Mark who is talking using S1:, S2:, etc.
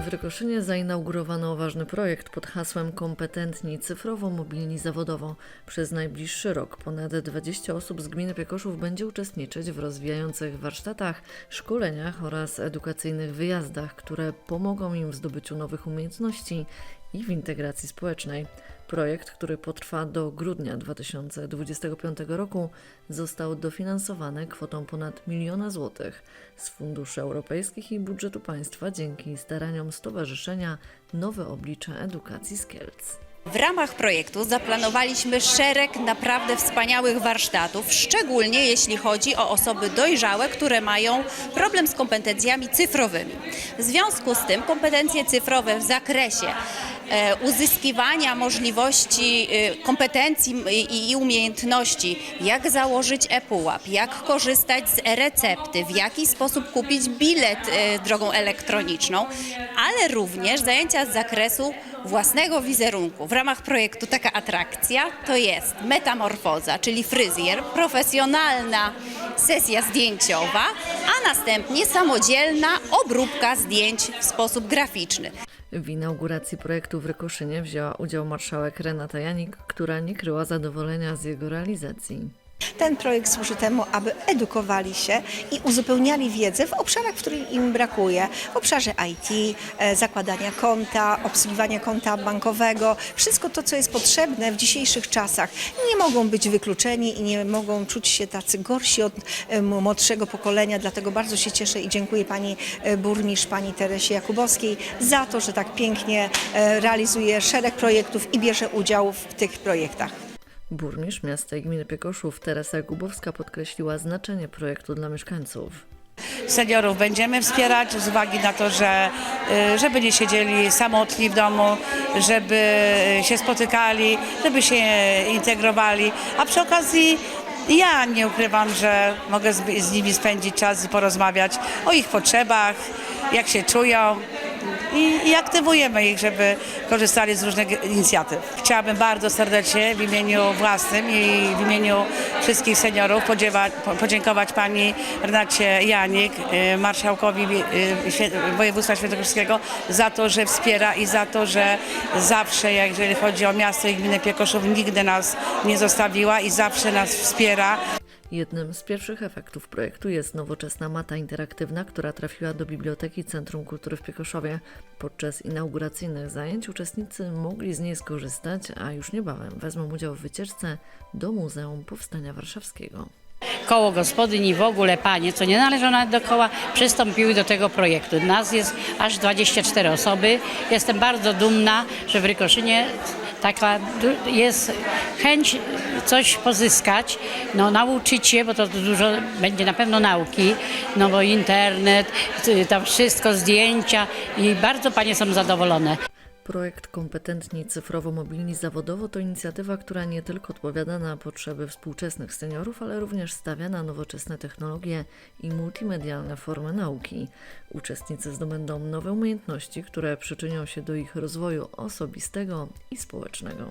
S1: Wykoszynie zainaugurowano ważny projekt pod hasłem Kompetentni cyfrowo, mobilni zawodowo. Przez najbliższy rok ponad 20 osób z gminy Piekoszów będzie uczestniczyć w rozwijających warsztatach, szkoleniach oraz edukacyjnych wyjazdach, które pomogą im w zdobyciu nowych umiejętności i w integracji społecznej. Projekt, który potrwa do grudnia 2025 roku, został dofinansowany kwotą ponad miliona złotych z funduszy europejskich i budżetu państwa dzięki staraniom Stowarzyszenia Nowe Oblicze Edukacji z Kielc.
S2: W ramach projektu zaplanowaliśmy szereg naprawdę wspaniałych warsztatów, szczególnie jeśli chodzi o osoby dojrzałe, które mają problem z kompetencjami cyfrowymi. W związku z tym kompetencje cyfrowe w zakresie uzyskiwania możliwości e, kompetencji i, umiejętności, jak założyć e-pułap, jak korzystać z e-recepty, w jaki sposób kupić bilet e, drogą elektroniczną, ale również zajęcia z zakresu własnego wizerunku. W ramach projektu taka atrakcja to jest metamorfoza, czyli fryzjer, profesjonalna sesja zdjęciowa, a następnie samodzielna obróbka zdjęć w sposób graficzny.
S1: W inauguracji projektu w Rykoszynie wzięła udział marszałek Renata Janik, która nie kryła zadowolenia z jego realizacji.
S3: Ten projekt służy temu, aby edukowali się i uzupełniali wiedzę w obszarach, w których im brakuje. W obszarze IT, e, zakładania konta, obsługiwania konta bankowego. Wszystko to, co jest potrzebne w dzisiejszych czasach. Nie mogą być wykluczeni i nie mogą czuć się tacy gorsi od e, młodszego pokolenia. Dlatego bardzo się cieszę i dziękuję pani e, burmistrz, pani Teresie Jakubowskiej za to, że tak pięknie realizuje szereg projektów i bierze udział w tych projektach.
S1: Burmistrz miasta i gminy Piekoszów Teresa Jakubowska podkreśliła znaczenie projektu dla mieszkańców.
S4: seniorów będziemy wspierać z uwagi na to, że y, żeby nie siedzieli samotni w domu, żeby się spotykali, żeby się integrowali, a przy okazji ja nie ukrywam, że mogę z, z nimi spędzić czas i porozmawiać o ich potrzebach, jak się czują i, i aktywujemy ich, żeby korzystali z różnych inicjatyw. Chciałabym bardzo serdecznie w imieniu własnym i w imieniu wszystkich seniorów podziękować pani Renacie Janik, y, marszałkowi y, województwa świętokrzyskiego za to, że wspiera i za to, że zawsze, jeżeli chodzi o miasto i gminę Piekoszów, nigdy nas nie zostawiła i zawsze nas wspiera.
S1: Jednym z pierwszych efektów projektu jest nowoczesna mata interaktywna, która trafiła do Biblioteki Centrum Kultury w Piekoszowie. Podczas inauguracyjnych zajęć uczestnicy mogli z niej skorzystać, a już niebawem wezmą udział w wycieczce do Muzeum Powstania Warszawskiego.
S5: Koło gospodyń i w ogóle panie, co nie należą nawet do koła, przystąpiły do tego projektu. Nas jest aż 24 osoby. Jestem bardzo dumna, że w Rykoszynie taka jest chęć coś pozyskać, no nauczyć się, bo to dużo będzie na pewno nauki, no bo internet, y, tam wszystko, zdjęcia i bardzo panie są zadowolone.
S1: Projekt Kompetentni Cyfrowo Mobilni Zawodowo to inicjatywa, która nie tylko odpowiada na potrzeby współczesnych seniorów, ale również stawia na nowoczesne technologie i multimedialne formy nauki. Uczestnicy zdobędą nowe umiejętności, które przyczynią się do ich rozwoju osobistego i społecznego.